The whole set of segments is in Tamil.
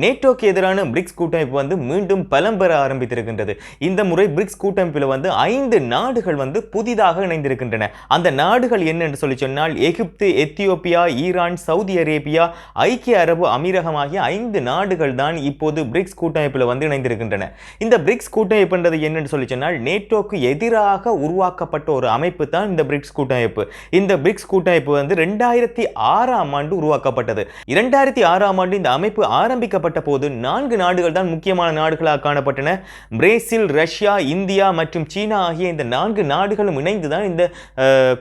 நேட்டோக்கு எதிரான பிரிக்ஸ் கூட்டமைப்பு வந்து மீண்டும் பலம் பெற ஆரம்பித்திருக்கின்றது. இந்த முறை பிரிக்ஸ் கூட்டமைப்பில் வந்து ஐந்து நாடுகள் வந்து புதிதாக இணைந்திருக்கின்றன. அந்த நாடுகள் என்னென்று சொல்லி சொன்னால் Egypt Ethiopia Iran Saudi Arabia ஐக்கிய அரபு அமீரகம் ஆகிய ஐந்து நாடுகள் தான் இப்போது பிரிக்ஸ் கூட்டமைப்பில் வந்து இணைந்திருக்கின்றன. இந்த பிரிக்ஸ் கூட்டமைப்புன்றது என்னென்னு சொல்லி சொன்னால் நேட்டோக்கு எதிராக உருவாக்கப்பட்ட ஒரு அமைப்பு தான் இந்த பிரிக்ஸ் கூட்டமைப்பு. இந்த பிரிக்ஸ் கூட்டமைப்பு வந்து ரெண்டாயிரத்தி ஆறாம் ஆண்டு உருவாக்கப்பட்டது. இரண்டாயிரத்தி ஆறாம் ஆண்டு இந்த அமைப்பு ஆரம்பிக்க அறிவிக்கப்பட்ட போது நான்கு நாடுகள் தான் முக்கியமான நாடுகளாக காணப்பட்டன. பிரேசில் ரஷ்யா இந்தியா மற்றும் சீனா ஆகிய இந்த நான்கு நாடுகளும் இணைந்து தான் இந்த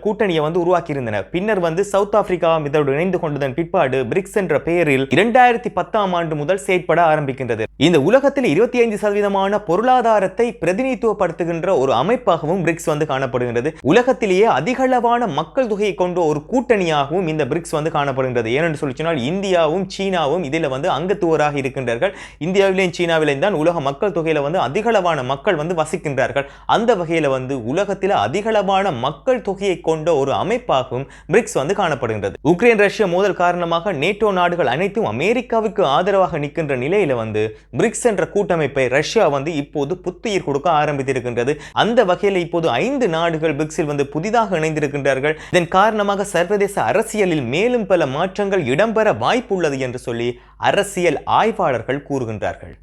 கூட்டணியை வந்து உருவாக்கியிருந்தன. பின்னர் வந்து சவுத் ஆப்பிரிக்கா இதோடு இணைந்து கொண்டதன் பிற்பாடு பிரிக்ஸ் என்ற பெயரில் இரண்டாயிரத்தி பத்தாம் ஆண்டு முதல் செயற்பட ஆரம்பிக்கின்றது. இந்த உலகத்தில் இருபத்தி ஐந்து சதவீதமான பொருளாதாரத்தை பிரதிநிதித்துவப்படுத்துகின்ற ஒரு அமைப்பாகவும் பிரிக்ஸ் வந்து காணப்படுகின்றது. உலகத்திலேயே அதிகளவான மக்கள் தொகையை கொண்ட ஒரு கூட்டணியாகவும் இந்த பிரிக்ஸ் வந்து காணப்படுகின்றது. ஏனென்று சொல்லி சொன்னால் இந்தியாவும் சீனாவும் இதில் வந்து அங்கத்துவராக மக்களாக இருக்கின்றார்கள். இந்தியாவிலேயும் சீனாவிலேயும் தான் உலக மக்கள் தொகையில் வந்து அதிகளவான மக்கள் வந்து வசிக்கின்றார்கள். அந்த வகையில் வந்து உலகத்தில் அதிகளவான மக்கள் தொகையை கொண்ட ஒரு அமைப்பாகவும் பிரிக்ஸ் வந்து காணப்படுகின்றது. உக்ரைன் ரஷ்ய மோதல் காரணமாக நேட்டோ நாடுகள் அனைத்தும் அமெரிக்காவுக்கு ஆதரவாக நிற்கின்ற நிலையில வந்து பிரிக்ஸ் என்ற கூட்டமைப்பை ரஷ்யா வந்து இப்போது புத்துயிர் கொடுக்க ஆரம்பித்திருக்கின்றது. அந்த வகையில் இப்போது ஐந்து நாடுகள் பிரிக்ஸில் வந்து புதிதாக இணைந்திருக்கின்றார்கள். இதன் காரணமாக சர்வதேச அரசியலில் மேலும் பல மாற்றங்கள் இடம்பெற வாய்ப்புள்ளது என்று சொல்லி அரசியல் ஆய்வாளர்கள் கூறுகின்றார்கள்.